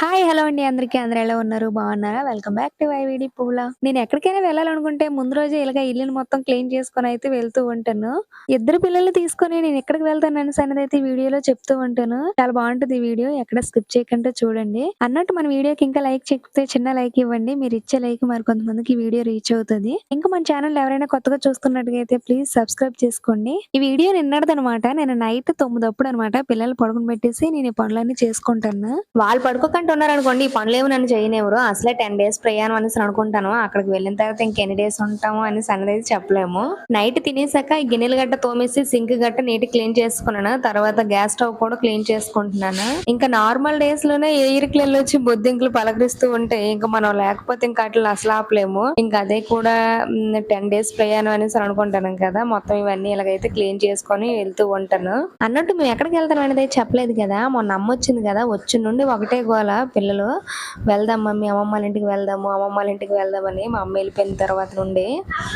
Hi hello అండి. అందరికీ అందరూ ఎలా ఉన్నారు? బాగున్నారా? వెల్కమ్ బ్యాక్ టు వైవిడి పూల. నేను ఎక్కడికైనా వెళ్ళాలనుకుంటే ముందు రోజే ఇలాగ ఇల్లుని మొత్తం క్లీన్ చేసుకొని అయితే వెళ్తూ ఉంటాను. ఇద్దరు పిల్లలు తీసుకొని నేను ఎక్కడికి వెళ్తాను అనేసి అనేది అయితే వీడియోలో చెప్తూ ఉంటాను. చాలా బాగుంటుంది ఈ వీడియో. ఎక్కడ స్కిప్ చేయకుండా చూడండి. అన్నట్టు మన వీడియోకి ఇంకా లైక్ చెప్తే చిన్న లైక్ ఇవ్వండి. మీరు ఇచ్చే లైక్ మరి కొంతమందికి వీడియో రీచ్ అవుతుంది. ఇంకా మన ఛానల్ ఎవరైనా కొత్తగా చూస్తున్నట్టుగా అయితే ప్లీజ్ సబ్స్క్రైబ్ చేసుకోండి. ఈ వీడియో నిన్నడదనమాట నేను నైట్ తొమ్మిదప్పుడు అనమాట పిల్లలు పడుకుని పెట్టేసి నేను ఈ పనులన్నీ చేసుకుంటాను. వాళ్ళు పడుకోకుండా ఉన్నారనుకోండి అనుకోండి ఈ పనులు ఏమి నన్ను చేయనివ్వరు. అసలే టెన్ డేస్ ప్రయాణం అనేసి అనుకుంటాను. అక్కడికి వెళ్ళిన తర్వాత ఇంకెన్ని డేస్ ఉంటాము అనేసి అనేది చెప్పలేము. నైట్ తినేసాక ఈ గిన్నెలు గట్ట తోమేసి సింక్ గట్ట నీట్ క్లీన్ చేసుకున్నాను. తర్వాత గ్యాస్ స్టవ్ కూడా క్లీన్ చేసుకుంటున్నాను. ఇంకా నార్మల్ డేస్లోనే ఏ ఇరుకులు వెళ్ళొచ్చి బొద్దింకలు పలకరిస్తూ ఉంటాయి ఇంకా మనం లేకపోతే ఇంకా అట్లా అసలు ఆపలేము. ఇంకా అదే కూడా టెన్ డేస్ ప్రయాణం అనేసి అనుకుంటాను కదా. మొత్తం ఇవన్నీ ఇలాగైతే క్లీన్ చేసుకొని వెళ్తూ ఉంటాను. అన్నట్టు మేము ఎక్కడికి వెళ్తాం అనేది చెప్పలేదు కదా. మొన్న అమ్మ వచ్చింది కదా. వచ్చి నుండి ఒకటే గోల. పిల్లలు వెళ్దాం మమ్మీ అమ్మమ్మ వాళ్ళ ఇంటికి వెళ్దాము అమ్మమ్మ వాళ్ళ ఇంటికి వెళ్దామని మా అమ్మ వెళ్ళిపోయిన తర్వాత నుండి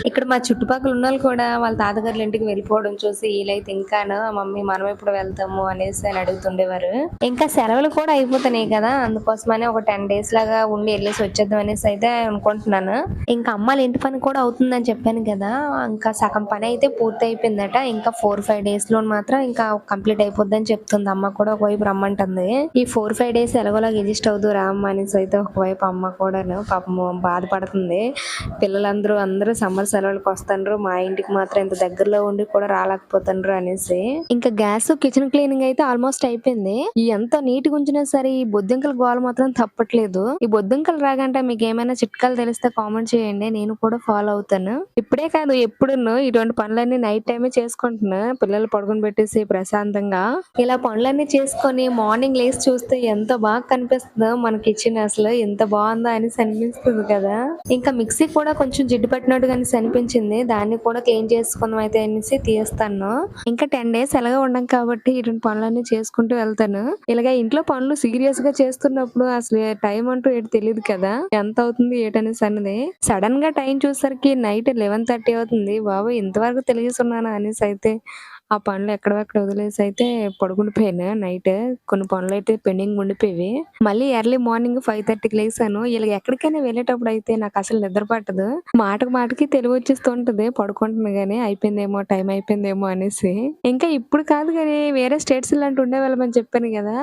ఇక్కడ మా చుట్టుపక్కల ఉన్న వాళ్ళు కూడా వాళ్ళ తాతగారుల ఇంటికి వెళ్ళిపోవడం చూసి వీలైతే ఇంకాను మమ్మీ మనం ఎప్పుడు వెళ్తాము? అనేసి అని అడుగుతుండేవారు. ఇంకా సెలవులు కూడా అయిపోతున్నాయి కదా అందుకోసమని ఒక టెన్ డేస్ లాగా ఉండి వెళ్ళేసి వచ్చేద్దాం అనేసి అయితే అనుకుంటున్నాను. ఇంకా అమ్మాళ్ళ ఇంటి పని కూడా అవుతుందని చెప్పాను కదా ఇంకా సగం పని అయితే పూర్తి అయిపోయిందట ఇంకా ఫోర్ ఫైవ్ డేస్లో మాత్రం ఇంకా కంప్లీట్ అయిపోద్దని చెప్తుంది. అమ్మ కూడా ఒకవైపు రమ్మంటుంది. ఈ ఫోర్ ఫైవ్ డేస్ ఎలాగోలాగా అడ్జస్ట్ అవుతూ రామ్మ అనేసి అయితే ఒకవైపు అమ్మ కూడాను పాపం బాధపడుతుంది. పిల్లలందరూ అందరూ సమ్మర్ సెలవులకు వస్తుండ్రు. మా ఇంటికి మాత్రం ఇంత దగ్గరలో ఉండి కూడా రాలేకపోతుండ్రు అనేసి. ఇంకా గ్యాస్ కిచెన్ క్లీనింగ్ అయితే ఆల్మోస్ట్ అయిపోయింది. ఎంత నీట్గా ఉంచినా సరే ఈ బొద్దింకల గోల మాత్రం తప్పట్లేదు. ఈ బొద్దింకలు రాగంటే మీకు ఏమైనా చిట్కాలు తెలిస్తే కామెంట్ చేయండి. నేను కూడా ఫాలో అవుతాను. ఇప్పుడే కాదు ఎప్పుడున్నో ఇటువంటి పనులన్నీ నైట్ టైమే చేసుకుంటున్నా. పిల్లలు పడుకుని పెట్టేసి ప్రశాంతంగా. ఇలా పనులన్నీ చేసుకొని మార్నింగ్ లేచి చూస్తే ఎంతో బాగా కనిపిస్తుంది. మన కిచెన్ అసలు ఎంత బాగుందో అని అనిపిస్తుంది కదా. ఇంకా మిక్సీ కూడా కొంచెం జిడ్డు పట్టినట్టుగా అనేసి అనిపించింది దాన్ని కూడా క్లీన్ చేసుకుందాం అయితే అనేసి తీస్తాను. ఇంకా టెన్ డేస్ ఎలాగ ఉండం కాబట్టి ఇటువంటి పనులన్నీ చేసుకుంటూ వెళ్తాను. ఇలాగ ఇంట్లో పనులు సీరియస్గా చేస్తున్నప్పుడు అసలు టైం అంటూ ఏంటి తెలియదు కదా. ఎంత అవుతుంది ఏటనేసి అన్నది. సడన్గా టైం చూసరికి నైట్ లెవెన్ థర్టీ అవుతుంది. బాబు ఇంతవరకు తెలియసున్నాను అనేసి అయితే ఆ పనులు ఎక్కడెక్కడ వదిలేసి అయితే పడుకుండిపోయాను నైట్. కొన్ని పనులు అయితే పెండింగ్ ఉండిపోయి మళ్ళీ ఎర్లీ మార్నింగ్ ఫైవ్ థర్టీకి లేసాను. ఇలా ఎక్కడికైనా వెళ్ళేటప్పుడు అయితే నాకు అసలు నిద్ర పట్టదు. మాటకు మాటకి తెలివి వచ్చేస్తుంటది పడుకుంటుంది కానీ అయిపోయిందేమో టైం అయిపోయిందేమో అనేసి. ఇంకా ఇప్పుడు కాదు కానీ వేరే స్టేట్స్ ఇలాంటి ఉండేవాళ్ళమని చెప్పాను కదా.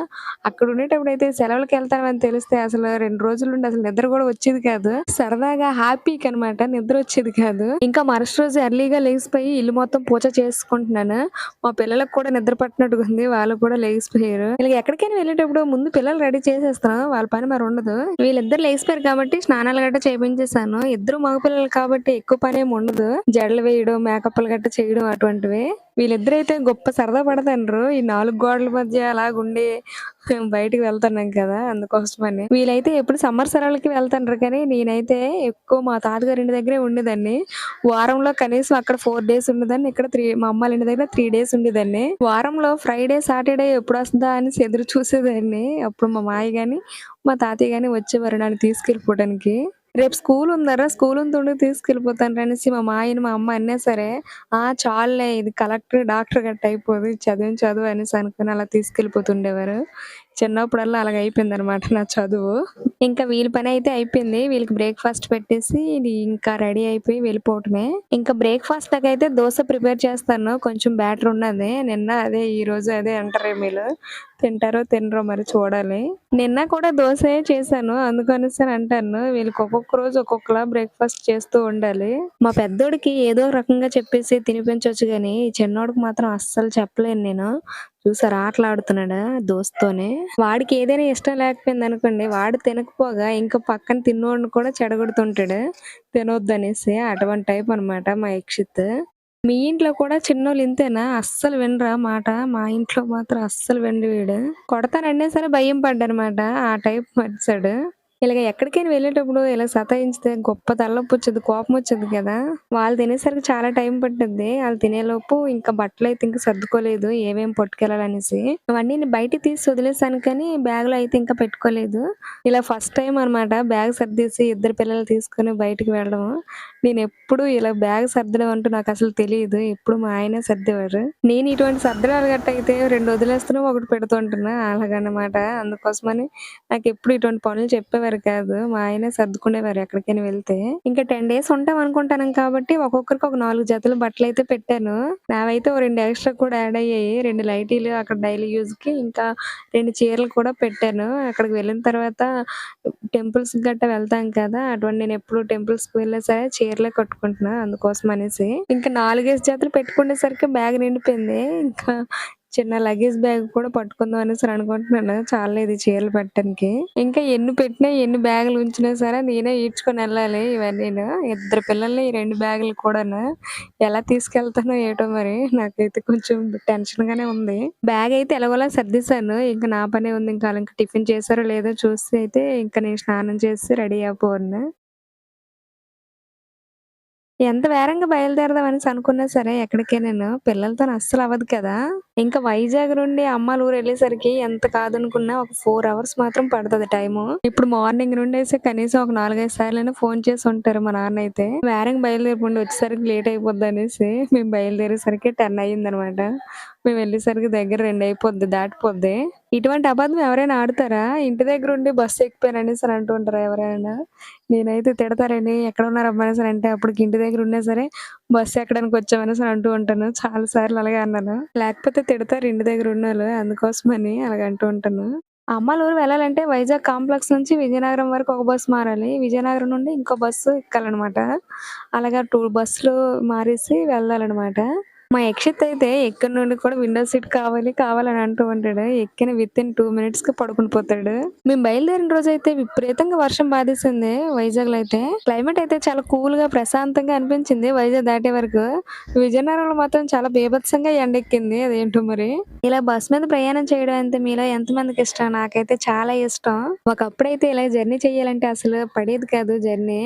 అక్కడ ఉండేటప్పుడు అయితే సెలవులకు వెళ్తామని తెలిస్తే అసలు రెండు రోజులు ఉండి అసలు నిద్ర కూడా వచ్చేది కాదు. సరదాగా హ్యాపీకి అనమాట నిద్ర వచ్చేది కాదు. ఇంకా మరుసటి రోజు ఎర్లీగా లేచిపోయి ఇల్లు మొత్తం పూజ చేసుకుంటున్నాను. మా పిల్లలకు కూడా నిద్ర పట్టినట్టుగా ఉంది వాళ్ళు కూడా లేచిపోయారు. వీళ్ళకి ఎక్కడికైనా వెళ్ళేటప్పుడు ముందు పిల్లలు రెడీ చేసేస్తాను వాళ్ళ పని మరి ఉండదు. వీళ్ళిద్దరు లేచిపోయారు కాబట్టి స్నానాలు గట్ట చేపించేసాను ఇద్దరు మగపిల్లలు కాబట్టి ఎక్కువ పని ఏమి ఉండదు. జడలు వేయడం మేకప్లు గట్ట చేయడం అటువంటివి. వీళ్ళిద్దరైతే గొప్ప సరదా పడతాండ్రు ఈ నాలుగు గోడల మధ్య అలాగుండి మేము బయటికి వెళ్తున్నాం కదా అందుకోసమని. వీళ్ళైతే ఎప్పుడు సమ్మర్ సెలవులకి వెళ్తాండ్రు కానీ నేనైతే ఎక్కువ మా తాతగారి ఇంటి దగ్గరే ఉండేదాన్ని. వారంలో కనీసం అక్కడ ఫోర్ డేస్ ఉండేదాన్ని ఇక్కడ త్రీ మా అమ్మాళ్ళ ఇంటి దగ్గర త్రీ డేస్ ఉండేదాన్ని. వారంలో ఫ్రైడే సాటర్డే ఎప్పుడు వస్తుందా అని ఎదురు చూసేదాన్ని. అప్పుడు మా మాయ గాని మా తాతయ్య కానీ వచ్చేవారు నన్ను తీసుకెళ్ళిపోవడానికి రేపు స్కూల్ ఉందరా? స్కూల్ ఉంటుండే తీసుకెళ్ళిపోతాను అనేసి మా మాయని మా అమ్మ అన్నా సరే ఆ చాలులే ఇది కలెక్టర్ డాక్టర్ గట్ట అయిపోదు చదివి చదువు అనేసి అనుకుని అలా తీసుకెళ్ళిపోతుండేవారు. చిన్నప్పుడల్లా అలాగ అయిపోయింది అనమాట నా చదువు. ఇంకా వీళ్ళ పని అయితే అయిపోయింది. వీళ్ళకి బ్రేక్ఫాస్ట్ పెట్టేసి ఇది ఇంకా రెడీ అయిపోయి వెళ్ళిపోవటమే. ఇంకా బ్రేక్ఫాస్ట్ దాకా అయితే దోశ ప్రిపేర్ చేస్తాను. కొంచెం బ్యాటర్ ఉన్నది. నిన్న అదే ఈ రోజు అదే అంటారే మీరు. తింటారో తినరో మరి చూడాలి. నిన్న కూడా దోశ చేశాను. అందుకనేసి అంటాను. వీళ్ళకి ఒక్కొక్క రోజు ఒక్కొక్కలా బ్రేక్ఫాస్ట్ చేస్తూ ఉండాలి. మా పెద్దోడికి ఏదో రకంగా చెప్పేసి తినిపించవచ్చు కానీ చిన్నోడికి మాత్రం అస్సలు చెప్పలేను నేను. చూసారు? ఆటలాడుతున్నాడా దోస్తోనే? వాడికి ఏదైనా ఇష్టం లేకపోయింది అనుకోండి వాడు తినకపోగా ఇంకా పక్కన తిన్నోడిని కూడా చెడగొడుతుంటాడు. తినొద్దు అనేసి అటువంటి టైప్ అనమాట మా యక్షిత్ మీ ఇంట్లో కూడా చిన్నోళ్ళు ఇంతేనా? అస్సలు వినరా మాట? మా ఇంట్లో మాత్రం అస్సలు వినడు వీడు. కొడతానన్నా సరే భయం పడ్డనమాట ఆ టైప్ మర్చాడు ఇలాగ ఎక్కడికైనా వెళ్ళేటప్పుడు ఇలా సతాయించితే గొప్ప తలనొప్పి వచ్చేది కోపం వచ్చేది కదా. వాళ్ళు తినేసరికి చాలా టైం పట్టింది వాళ్ళు తినేలోపు ఇంకా బట్టలు అయితే ఇంకా సర్దుకోలేదు ఏమేమి పట్టుకెళ్ళాలనేసి. అవన్నీ నేను బయటికి తీసి వదిలేసాను కానీ బ్యాగ్లో అయితే ఇంకా పెట్టుకోలేదు. ఇలా ఫస్ట్ టైం అనమాట బ్యాగ్ సర్దేసి ఇద్దరు పిల్లలు తీసుకొని బయటికి వెళ్ళడం. నేను ఎప్పుడు ఇలా బ్యాగ్ సర్దడం అంటూ నాకు అసలు తెలియదు. ఎప్పుడు మా ఆయనే సర్దేవారు. నేను ఇటువంటి సర్దడాలు గట్ట అయితే రెండు వదిలేస్తున్నా, ఒకటి పెడుతుంటున్నా అలాగనమాట. అందుకోసమని నాకు ఎప్పుడు ఇటువంటి పనులు చెప్పేవారు కాదు. మా ఆయన సర్దుకునేవారు ఎక్కడికైనా వెళ్తే. ఇంకా 10 డేస్ ఉంటాం అనుకుంటాను కాబట్టి ఒక్కొక్కరికి ఒక నాలుగు జతలు బట్టలు అయితే పెట్టాను. నావైతే ఓ రెండు ఎక్స్‌ట్రా కూడా యాడ్ అయ్యాయి. రెండు లైటీలు అక్కడ డైలీ యూజ్‌కి ఇంకా రెండు చీరలు కూడా పెట్టాను. అక్కడికి వెళ్ళిన తర్వాత టెంపుల్స్‌కి గట్టా వెళ్తాం కదా! అటువంటి నేను ఎప్పుడు టెంపుల్స్‌కి వెళ్ళా సరే చీరలే కట్టుకుంటున్నా అందుకోసం అనేసి. ఇంకా 4, 5 జతలు పెట్టుకునేసరికి బ్యాగ్ నిండిపోయింది. ఇంకా చిన్న లగేజ్ బ్యాగ్ కూడా పట్టుకుందాం అనేసి అనుకుంటున్నాను. చాలా ఇది చీరలు పెట్టడానికి. ఇంకా ఎన్ని పెట్టినా, ఎన్ని బ్యాగులు ఉంచినా సరే నేనే ఈడ్చుకొని వెళ్ళాలి ఇవన్నీ ఇద్దరు పిల్లల్ని ఈ రెండు బ్యాగులు కూడాను. ఎలా తీసుకెళ్తానో ఏటో మరి. నాకైతే కొంచెం టెన్షన్‌గానే ఉంది. బ్యాగ్ అయితే ఎలాగోలా సర్దిశాను ఇంక నా పనే ఉంది. ఇంకా ఇంకా టిఫిన్ చేశారో లేదో చూసి అయితే ఇంకా నేను స్నానం చేసి రెడీ అయిపోను ఎంత వేరంగా బయలుదేరదామని అనుకున్నా సరే ఎక్కడికే నేను పిల్లలతో అస్సలు అవ్వదు కదా! ఇంకా వైజాగ్ నుండి అమ్మాళ్ళ ఊరు వెళ్ళేసరికి ఎంత కాదనుకున్నా ఒక ఫోర్ అవర్స్ మాత్రం పడుతుంది టైము. ఇప్పుడు మార్నింగ్ నుండేసి కనీసం ఒక నాలుగైదు సార్లు ఫోన్ చేసి ఉంటారు మా నాన్న అయితే వేరంగా బయలుదేరిపోండి వచ్చేసరికి లేట్ అయిపోద్దనేసి. మేము బయలుదేరేసరికి టెన్ అయ్యింది అనమాట మేము వెళ్ళేసరికి దగ్గర రెండు అయిపోద్ది దాటిపోద్ది. ఇటువంటి అబద్ధం ఎవరైనా ఆడతారా? ఇంటి దగ్గర ఉండి బస్సు ఎక్కిపోయాను అనేసని అంటూ ఉంటారా ఎవరైనా? నేనైతే తిడతారని ఎక్కడ ఉన్నారు అమ్మాయి సరే అంటే అప్పటికి ఇంటి దగ్గర ఉన్నా సరే బస్సు ఎక్కడానికి వచ్చామని అనేసని అంటూ ఉంటాను. చాలా సార్లు అలాగే అన్నాను. లేకపోతే తిడతారు ఇంటి దగ్గర ఉన్నోళ్ళు. అందుకోసమని అలాగే అంటూ ఉంటాను. అమ్మాళ్ళ ఊరు వెళ్ళాలంటే వైజాగ్ కాంప్లెక్స్ నుంచి విజయనగరం వరకు ఒక బస్సు మారాలి. విజయనగరం నుండి ఇంకో బస్సు ఎక్కాలనమాట. అలాగా టూ బస్సులు మారేసి వెళ్ళాలన్నమాట మా యక్షిత్ అయితే ఎక్కడి నుండి కూడా విండో సీట్ కావాలి, కావాలని అంటూ ఉంటాడు. ఎక్కిన విత్ ఇన్ టూ మినిట్స్కి పడుకుని పోతాడు. మేము బయలుదేరిన రోజు అయితే విపరీతంగా వర్షం బాధేసింది వైజాగ్‌లో అయితే. క్లైమేట్ అయితే చాలా కూల్గా ప్రశాంతంగా అనిపించింది వైజాగ్ దాటే వరకు. విజయనగరంలో మాత్రం చాలా బీభత్సంగా ఎండెక్కింది. అదేంటో మరి. ఇలా బస్ మీద ప్రయాణం చేయడం అంటే మీలో ఎంతమందికి ఇష్టం? నాకైతే చాలా ఇష్టం. ఒకప్పుడైతే ఇలా జర్నీ చేయాలంటే అసలు పడేది కాదు జర్నీ.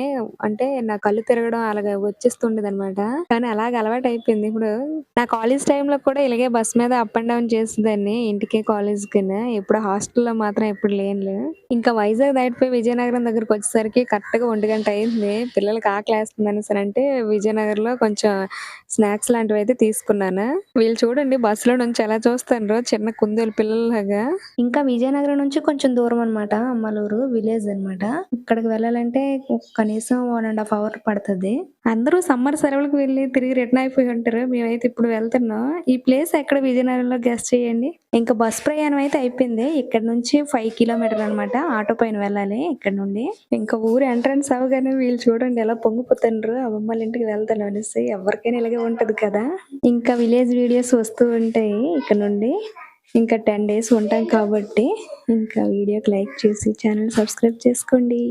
అంటే నా కళ్ళు తిరగడం అలాగా వచ్చేస్తుండేదనమాట. కానీ అలాగ అలవాటయిపోయింది. ఇప్పుడు నా కాలేజ్ టైంలో కూడా ఇలాగే బస్ మీద అప్ అండ్ డౌన్ చేసేదాన్ని ఇంటికి, కాలేజ్‌కిను. ఇప్పుడు హాస్టల్‌లో మాత్రం ఎప్పుడు లేనులే. ఇంకా వైజాగ్ దాటిపోయి విజయనగరం దగ్గరకొచ్చేసరికి కరెక్ట్‌గా ఒంటి గంట అయింది. పిల్లలకి ఆకలేస్తుంది అనేసనంటే విజయనగర్‌లో కొంచెం స్నాక్స్ లాంటివి అయితే తీసుకున్నాను. వీళ్ళు చూడండి బస్సులో నుంచి ఎలా చూస్తారో చిన్న కుందేలు పిల్లల్లాగా. ఇంకా విజయనగరం నుంచి కొంచెం దూరం అనమాట అమ్మలూరు విలేజ్ అనమాట. ఇక్కడికి వెళ్ళాలంటే కనీసం వన్ అండ్ హాఫ్ అవర్ పడుతుంది అందరూ సమ్మర్ సెలవులకు వెళ్ళి తిరిగి రిటర్న్ అయిపోయి ఉంటారు. మేమైతే ఇప్పుడు వెళ్తున్నాం. ఈ ప్లేస్ ఎక్కడ విజయనగరంలో గెస్ట్ చేయండి. ఇంకా బస్ ప్రయాణం అయితే అయిపోయింది. ఇక్కడ నుంచి ఫైవ్ కిలోమీటర్ అనమాట. ఆటో పైన వెళ్ళాలి ఇక్కడ నుండి. ఇంకా ఊరు ఎంట్రన్స్ అవగానే వీళ్ళు చూడండి ఎలా పొంగిపోతుండ్రు అమ్మమ్మల ఇంటికి వెళ్తాను అనేసి. ఎవరికైనా ఇలాగే ఉంటది కదా! ఇంకా విలేజ్ వీడియోస్ వస్తూ ఉంటాయి ఇక్కడ నుండి. ఇంకా 10 డేస్ ఉంటాం కాబట్టి ఇంకా వీడియోకి లైక్ చేసి ఛానల్ సబ్స్క్రైబ్ చేసుకోండి.